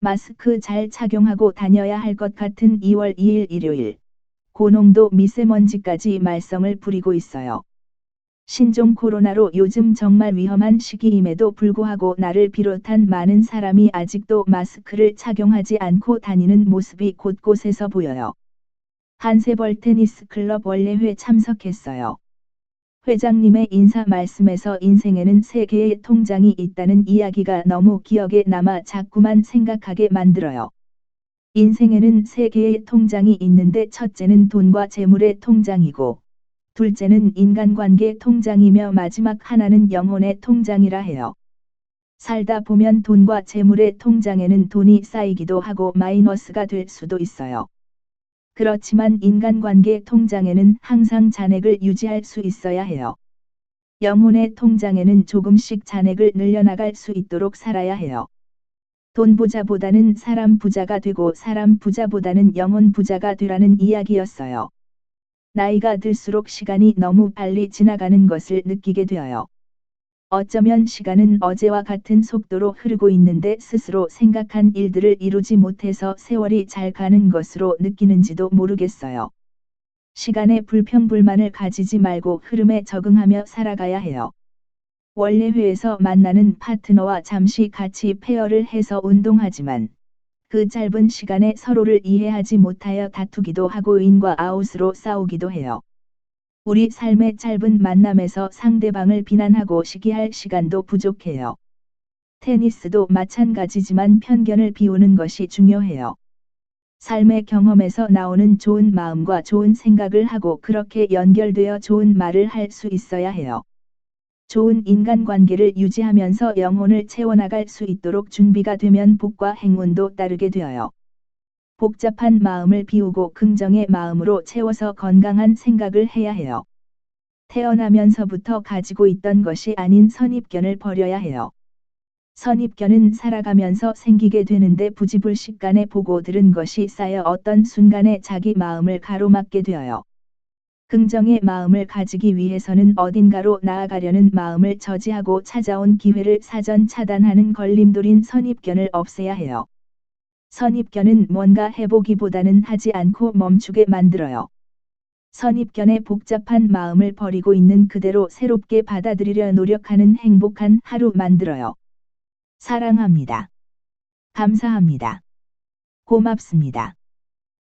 마스크 잘 착용하고 다녀야 할 것 같은 2월 2일 일요일. 고농도 미세먼지까지 말썽을 부리고 있어요. 신종 코로나로 요즘 정말 위험한 시기임에도 불구하고 나를 비롯한 많은 사람이 아직도 마스크를 착용하지 않고 다니는 모습이 곳곳에서 보여요. 한세벌 테니스 클럽 원래회 참석했어요. 회장님의 인사 말씀에서 인생에는 세 개의 통장이 있다는 이야기가 너무 기억에 남아 자꾸만 생각하게 만들어요. 인생에는 세 개의 통장이 있는데 첫째는 돈과 재물의 통장이고, 둘째는 인간관계 통장이며 마지막 하나는 영혼의 통장이라 해요. 살다 보면 돈과 재물의 통장에는 돈이 쌓이기도 하고 마이너스가 될 수도 있어요. 그렇지만 인간관계 통장에는 항상 잔액을 유지할 수 있어야 해요. 영혼의 통장에는 조금씩 잔액을 늘려나갈 수 있도록 살아야 해요. 돈 부자보다는 사람 부자가 되고 사람 부자보다는 영혼 부자가 되라는 이야기였어요. 나이가 들수록 시간이 너무 빨리 지나가는 것을 느끼게 되어요. 어쩌면 시간은 어제와 같은 속도로 흐르고 있는데 스스로 생각한 일들을 이루지 못해서 세월이 잘 가는 것으로 느끼는지도 모르겠어요. 시간에 불평불만을 가지지 말고 흐름에 적응하며 살아가야 해요. 원래 회에서 만나는 파트너와 잠시 같이 페어를 해서 운동하지만 그 짧은 시간에 서로를 이해하지 못하여 다투기도 하고 인과 아웃으로 싸우기도 해요. 우리 삶의 짧은 만남에서 상대방을 비난하고 시기할 시간도 부족해요. 테니스도 마찬가지지만 편견을 비우는 것이 중요해요. 삶의 경험에서 나오는 좋은 마음과 좋은 생각을 하고 그렇게 연결되어 좋은 말을 할 수 있어야 해요. 좋은 인간관계를 유지하면서 영혼을 채워나갈 수 있도록 준비가 되면 복과 행운도 따르게 되어요. 복잡한 마음을 비우고 긍정의 마음으로 채워서 건강한 생각을 해야 해요. 태어나면서부터 가지고 있던 것이 아닌 선입견을 버려야 해요. 선입견은 살아가면서 생기게 되는데 부지불식간에 보고 들은 것이 쌓여 어떤 순간에 자기 마음을 가로막게 되어요. 긍정의 마음을 가지기 위해서는 어딘가로 나아가려는 마음을 저지하고 찾아온 기회를 사전 차단하는 걸림돌인 선입견을 없애야 해요. 선입견은 뭔가 해보기보다는 하지 않고 멈추게 만들어요. 선입견의 복잡한 마음을 버리고 있는 그대로 새롭게 받아들이려 노력하는 행복한 하루 만들어요. 사랑합니다. 감사합니다. 고맙습니다.